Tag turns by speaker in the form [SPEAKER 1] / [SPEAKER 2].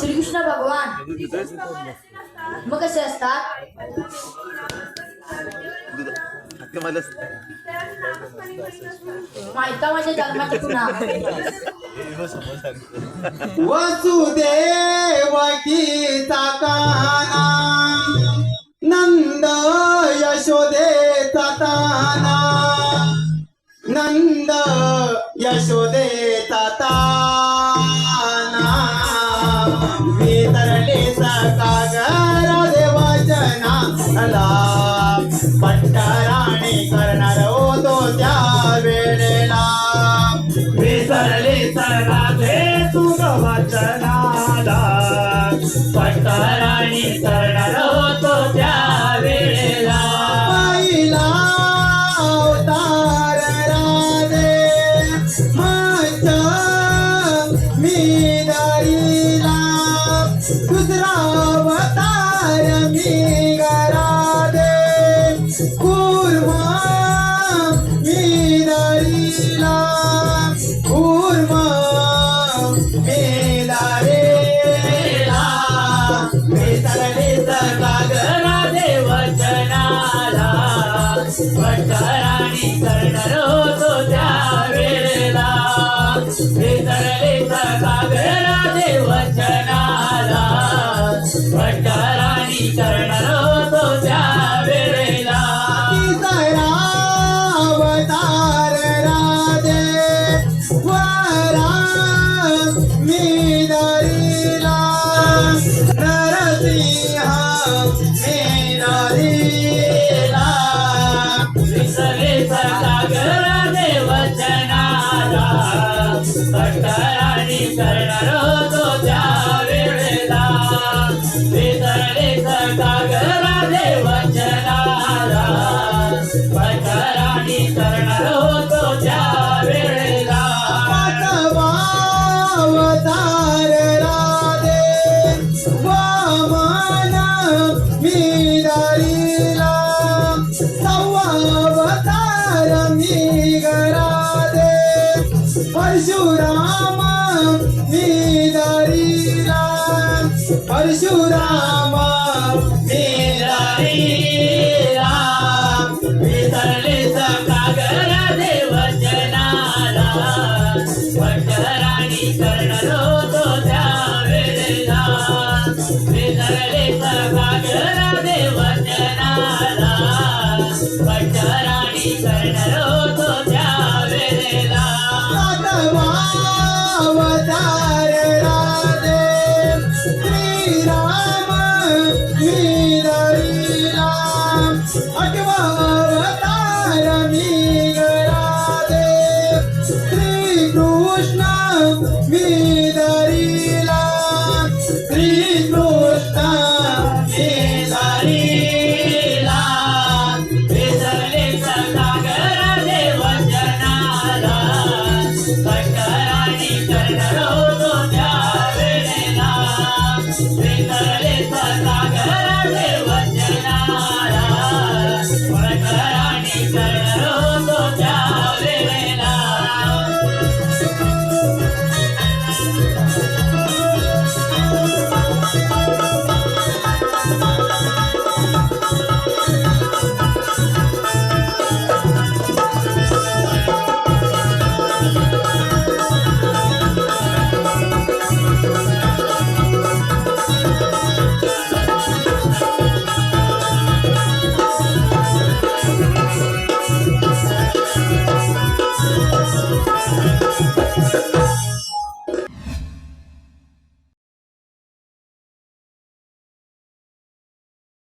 [SPEAKER 1] श्रीकृष्ण भगवान. मग कसे असतात? माहिता माझ्या म्हणजे जन्माची पुन्हा
[SPEAKER 2] वसुदेव गीता काना नंद यशोदे ताना नंद यशोदे वितरले सकागर देवचना अला पट्टराणी करणार होतो त्या वेळेला.
[SPEAKER 3] विसरली सर्वाचे तुझ वचनाला पटराणी करणार होतो पटराणी करणार होतो त्या वेळेला विसरले देवचनाला
[SPEAKER 2] Parshurama,
[SPEAKER 3] Nidharira, Parshurama. देवचनाला पटराणी करणार होतो त्या वेळेला. विसरले सागरा देवचनाला पटराणी करणार होतो त्या वेळेला.
[SPEAKER 2] सातवा श्रीराम मी